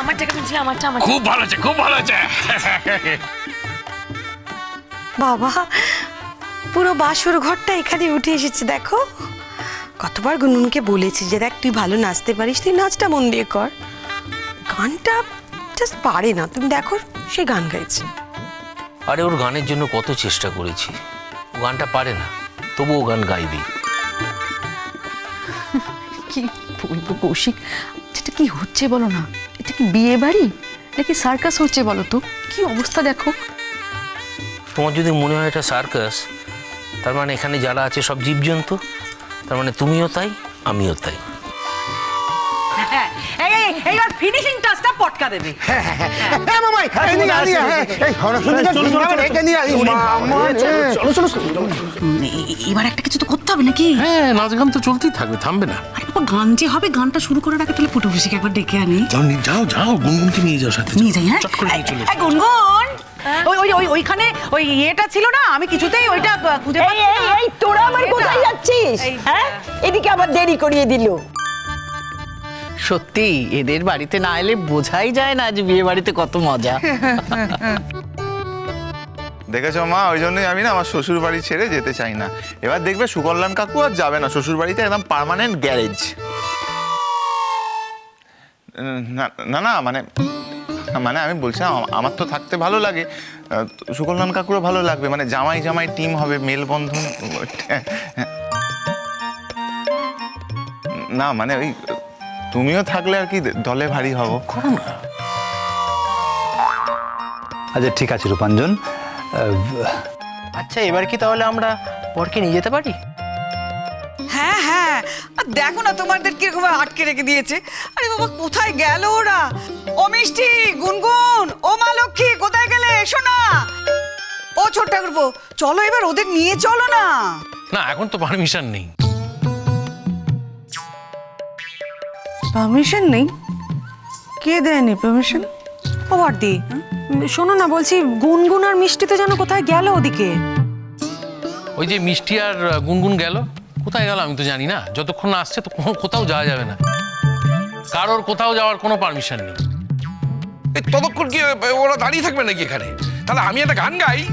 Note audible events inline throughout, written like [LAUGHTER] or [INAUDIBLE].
আমারটা কেমন ছিল আমারটা আমার খুব ভালো আছে খুব ভালো আছে বাবা পুরো বাসর ঘরটা এখানে উঠে এসেছে দেখো। কতবার গুনগুনকে বলেছি যে দেখ তুই ভালো নাচতে পারিস তুই নাচটা মন দিয়ে কর। গানটা জাস্ট পারে না। তুমি দেখো সে গান গাইছে। আরে ওর গানের জন্য কত চেষ্টা করেছি। ও গানটা পারে না তবু ও গান গাইবি। কি বলব কৌশিক? এটা কি হচ্ছে বলো না? এটা কি বিয়ে বাড়ি? নাকি সার্কাস হচ্ছে বলো তো? কি অবস্থা দেখো। তোমার যদি মনে হয় এটা সার্কাস তার মানে এখানে যারা আছে সব জীবজন্তু, তার মানে তুমিও তাই, আমিও তাই। এইবার ফিনিশিং টাচটা পটকা দেবে। হ্যাঁ মামাই এই নিয়ে আনি হ্যাঁ এই সরস্বতীটা বৃন্দাবন একে নিয়ে আনি মামা চলো চলো এ- এ- এবার একটা কিছু তো করতে হবে নাকি? হ্যাঁ নাচ গান তো চলতেই থাকবে থামবে না। আরে বাবা গান যে হবে গানটা শুরু করার আগে তাহলে ফুটো ফুসিকে একবার ডেকে আনি। যাও যাও যাও গুনগুনকে নিয়ে যাও সাথে নিয়ে যাই হ্যাঁ? চট করে চলে গুনগুন! ওই ওই ওই ওইখানে ওই ইয়েটা ছিল না? আমি কিছুতেই ওইটা খুঁজে পাচ্ছি এই তোরা আবার কোথায় যাচ্ছিস? হ্যাঁ। এদিকে আবার দেরি করিয়ে দিল। সত্যি, এদের বাড়িতে না এলে বোঝাই যায় না যে বিয়ে বাড়িতে কত মজা। দেখেছ মা, ওই জন্যই আমি না আমার শ্বশুর বাড়ি ছেড়ে যেতে চাই না। এবার দেখবে সুকল্যাণ কাকু আর যাবে না, শ্বশুর বাড়িতে একদম পার্মানেন্ট গ্যারেজ না না মানে মানে আমি বলছিলাম আমার তো থাকতে ভালো লাগে। সুকল্যাণ কাকুরও ভালো লাগবে মানে জামাই জামাই টিম হবে, মেলবন্ধন না মানে ওই তুমিও থাকলে আর কি দলে ভারী হব। আচ্ছা ঠিক আছে রূপাঞ্জন। আচ্ছা এবার কি তাহলে আমরা পরকে নিয়ে যেতে পারি? হ্যাঁ হ্যাঁ। আর দেখো না তোমাদের কীরকম আটকে রেখে দিয়েছে। আরে বাবা কোথায় গেল ওরা? ও মিষ্টি গুনগুন ও মা লক্ষ্মী কোথায় গেলে? এসো না ও ছোট ঠাকুরপো চলো এবার ওদের নিয়ে চলো না। না এখন তো পারমিশন নেই। পারমিশন নেই? কে দেয়নি পারমিশন ও বর্দি শোনো না বলছি গুনগুন আর মিষ্টি তো যেন কোথায় গেল ওদিকে? ওই যে মিষ্টি আর গুনগুন গেল? কোথায় গেল আমি তো জানি না। যতক্ষণ না আসছে তো কোনো- কোথাও যাওয়া যাবে না। কারোর কোথাও যাওয়ার কোনো পারমিশন নেই। এই ততক্ষণ কি ওরা দাঁড়িয়ে থাকবে নাকি এখানে? তাহলে আমি একটা গান গাই।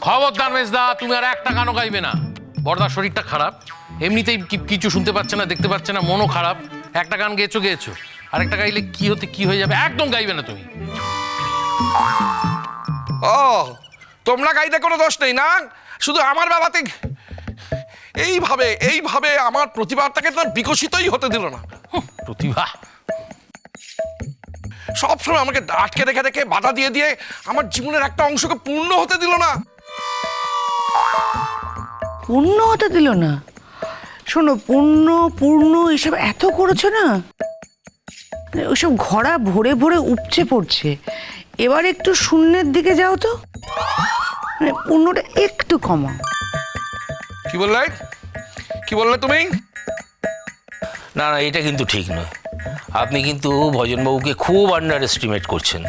খবরদার মেজদা তুমি আর একটা গানও গাইবে না। বড়দার শরীরটা খারাপ। এমনিতেই কিছু শুনতে পাচ্ছে না দেখতে পাচ্ছে না মনও খারাপ। একটা গান গেয়েছো গেয়েছো। আরেকটা গাইলে কি হতে কি হয়ে যাবে? একদম গাইবে না তুমি। ও তোমরা গাইতে কোনো দোষ নেই না? শুধু আমার বেলাতে এইভাবে এইভাবে আমার প্রতিভাটাকে তো বিকশিতই হতে দিল না। প্রতিভা। সবসময় আমাকে আটকে রেখে রেখে বাধা দিয়ে দিয়ে আমার জীবনের একটা অংশকে পূর্ণ হতে দিল না। পূর্ণ হতে দিল না? শোনো পূর্ণ পূর্ণ এসব এত করেছ না? ওইসব ঘোড়া ভরে ভরে উপচে পড়ছে। এবার একটু শূন্যের দিকে যাও তো। মানে পূর্ণটা একটু কমা কি বললে? কি বললে তুমি? না না এটা কিন্তু ঠিক নয়। আপনি কিন্তু ভজনবাবুকে খুব আন্ডার এস্টিমেট করছেন।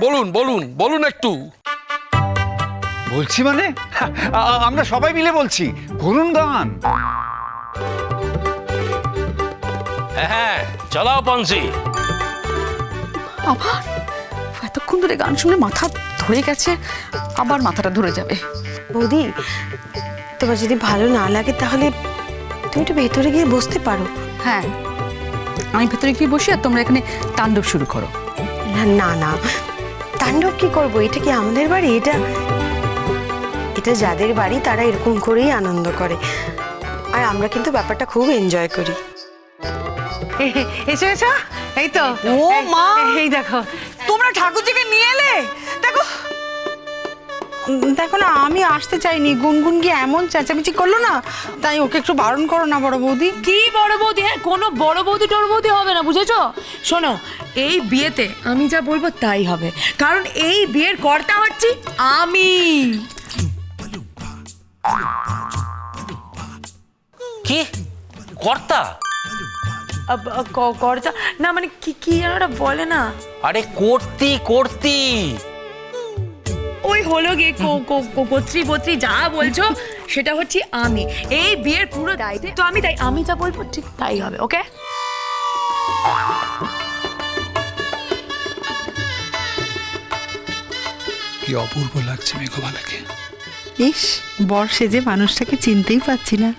বলুন বলুন বলুন একটু। বলছি মানে? আ- আমরা সবাই মিলে বলছি। করুন গান। হ্যাঁ হ্যাঁ চালাও পানসি আবার এতক্ষণ ধরে গান শুনে মাথা ধরে গেছে আবার মাথাটা ধরে যাবে। বৌদি তোমার যদি ভালো না লাগে তাহলে তুমি একটু ভেতরে গিয়ে বসতে পারো। হ্যাঁ আমি ভেতরে গিয়ে বসি আর তোমরা এখানে তাণ্ডব শুরু করো। না না না। তাণ্ডব কি করব? এটা কি আমাদের বাড়ি? এটা এটা যাদের বাড়ি তারা এরকম করেই আনন্দ করে। আর আমরা কিন্তু ব্যাপারটা খুব এনজয় করি। এসো এসো। এই তো। ও মা! এই দেখো। তোমরা ঠাকুরজিকে নিয়ে এলে? দেখো। দেখো না আমি আসতে চাইনি। গুনগুন গিয়ে এমন চেঁচামেচি করল না তাই ওকে একটু বারণ করো না বড় বৌদি। কি বড় বৌদি? হ্যাঁ কোনো বড় বৌদি টড় বৌদি হবে না বুঝেছ? শোনো এই বিয়েতে আমি যা বলব তাই হবে। কারণ এই বিয়ের কর্তা হচ্ছি আমি। কি? কর্তা? আব- আ, ক- কর্তা? না মানে কি কি যেন ওটা বলে না। আরে করতি করতি। ওই হলো গিয়ে কো- কো- কো- কর্ত্রী বত্রী যা বলছো সেটা হচ্ছে আমি। এই বিয়ের পুরো দায়িত্ব তো আমি তাই আমি যা বলব ঠিক তাই হবে ওকে? কি অপূর্ব লাগছে মেঘবালাকে। ইস বর সেজে মানুষটাকে চিনতেই পারছি না।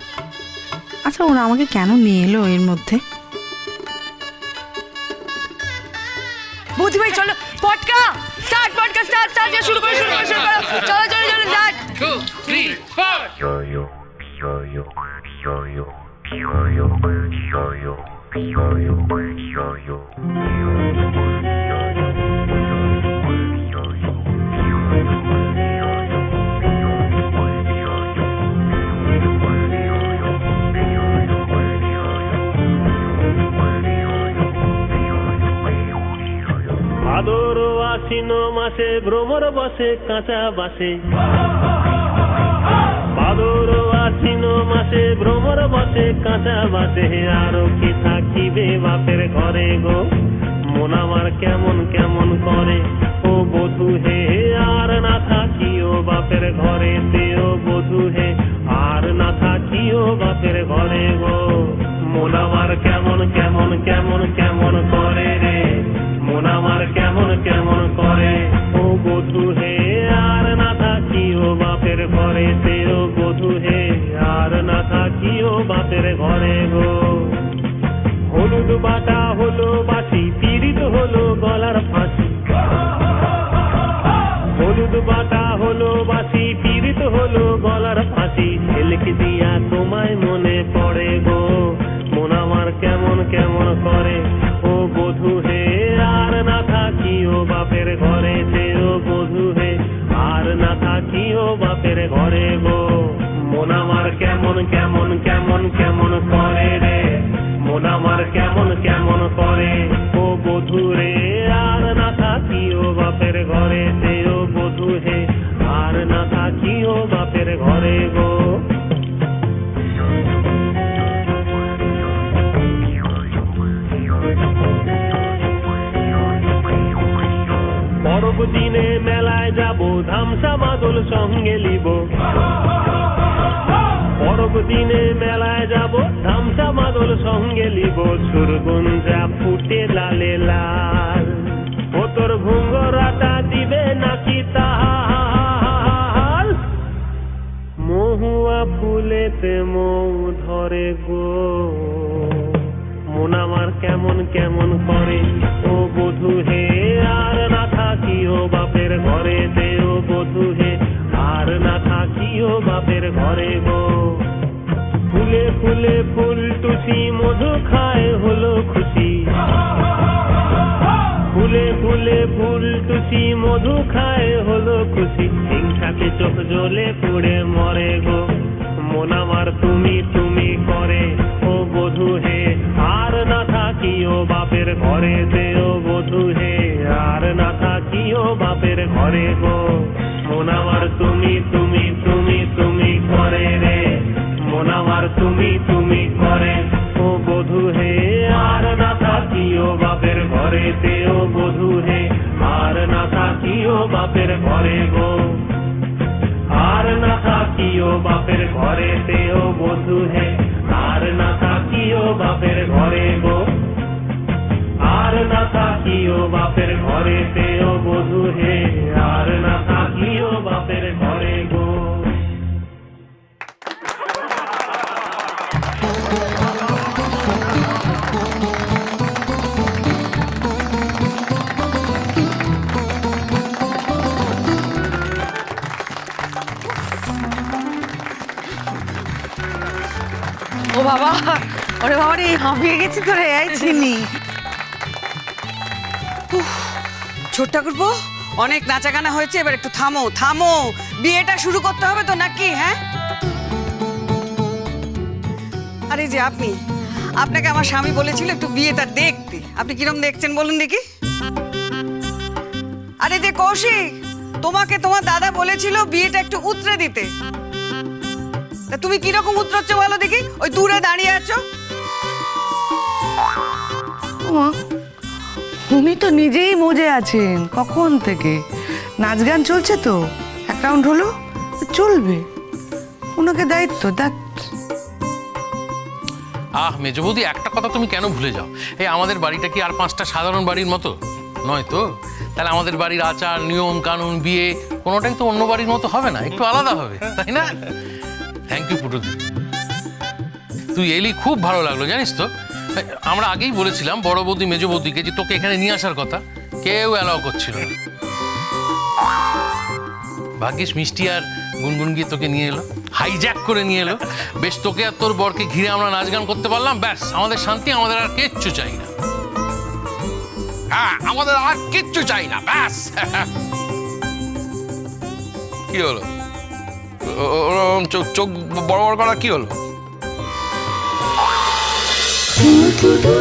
আচ্ছা ওরা আমাকে কেন নিয়ে এলো এর মধ্যে? বৌদি ভাই চলো পটকা! স্টার্ট পটকা স্টার্ট স্টার্ট শুরু করো শুরু করো শুরু করো। চলো চলো চলো স্টার্ট। টু থ্রি ফোর ভাদর আশ্বিন মাসে ভ্রমর বসে, কাঁচা বাসে। ভাদর আশ্বিন মাসে ভ্রমর বসে, কাঁচা বাসে। আরও কি থাকিবে বাপের ঘরে গো? মন আমার কেমন কেমন করে? ঘরে তেও বধু হে আর না থাকিও বাপের ঘরে গো। করে ও বধু রে আর না থাকিও বাপের ঘরে। ও বধু হে আর না থাকিও বাপের ঘরে গো। দিনে মেলায় যাব, ধামসা বাদল সঙ্গে লিব পরব দিনে মেলায় যাব ধামসা বাদল সঙ্গে লিব সুরগুঞ্জা ফুটে লালে লাল। ও তোর ঘুঙ্গরাটা দিবে নাকি তাহাল মহুয়া ফুলেতে মৌ ধরে গো। মন আমার কেমন কেমন করে, ও বধু হে, আর না থাকিও বাপের ঘরে দে, ও বধু হে, আর না থাকিও বাপের ঘরে গো। ফুলে ফুলে ফুল টুসি, মধু খায় হলো খুশি। ফুলে ফুলে ফুল টুসি, মধু খায় হলো খুশি। হিংসাতে চোখ জ্বলে, পুড়ে মরে গো। মন আমার তুমি তুমি করে, ও বধু হে। আর না থাকিও বাপের ঘরে দে ও বধু হে। আর না থাকিও বাপের ঘরে গো। মন আমার তুমি তুমি মন আমার তুমি তুমি করে ও বধু হে, আর না থাকিও বাপের ঘরে। তে ও বধু হে, আর না থাকিও বাপের ঘরে গো। আর না থাকিও বাপের ঘরে, তে ও বধু হে, আর না থাকিও বাপের ঘরে গো। আর না থাকিও বাপের ঘরে, তে ও বধু হে, আর না বাবা। ওরে বাবা রে, হাঁপিয়ে গেছি তো রে, এই চিনি। ছোট ঠাকুরপো, অনেক নাচা গানা হয়েছে, এবার একটু থামো থামো। বিয়েটা শুরু করতে হবে তো নাকি হ্যাঁ? আরে যে আপনি, আপনাকে আমার স্বামী বলেছিল একটু বিয়েটা দেখতে। আপনি কিরম দেখছেন বলুন দেখি। আরে যে কৌশিক, তোমাকে তোমার দাদা বলেছিল বিয়েটা একটু উতরে দিতে। তা তুমি কীরকম উতরচ্ছ বলো দেখি? ওই দূরে দাঁড়িয়ে আছো? ওমা, উনি তো নিজেই মজে আছেন। কখন থেকে? নাচ গান চলছে তো? এক রাউন্ড হলো? চলবে। ওনাকে দায়িত্ব দেখ আহ মেজ বৌদি একটা কথা তুমি কেন ভুলে যাও? এই আমাদের বাড়িটা কি আর পাঁচটা সাধারণ বাড়ির মতো? নয় তো? তাহলে আমাদের বাড়ির আচার নিয়ম কানুন বিয়ে কোনোটাই তো অন্য বাড়ির মতো হবে না একটু আলাদা হবে তাই না? থ্যাংক ইউ পুটুদি তুই এলি, খুব ভালো লাগল, জানিস তো? আমরা আগেই বলেছিলাম বড় বৌদি, মেজ বৌদিকে যে তোকে এখানে নিয়ে আসার কথা, কেউ অ্যালাউ করছিল ভাগ্যিস মিষ্টি আর গুনগুন গিয়ে তোকে নিয়ে এলো হাইজ্যাক করে নিয়ে এলো। বেশ, তোকে আর তোর বরকে ঘিরে আমরা নাচ গান করতে পারলাম, ব্যাস, আমাদের শান্তি, আমাদের আর কিচ্ছু চাই না। হ্যাঁ আমাদের আর কিচ্ছু চাই না, ব্যাস। [LAUGHS] কি হলো? চোখ বড় বড় করা কি হলো? খুকুদু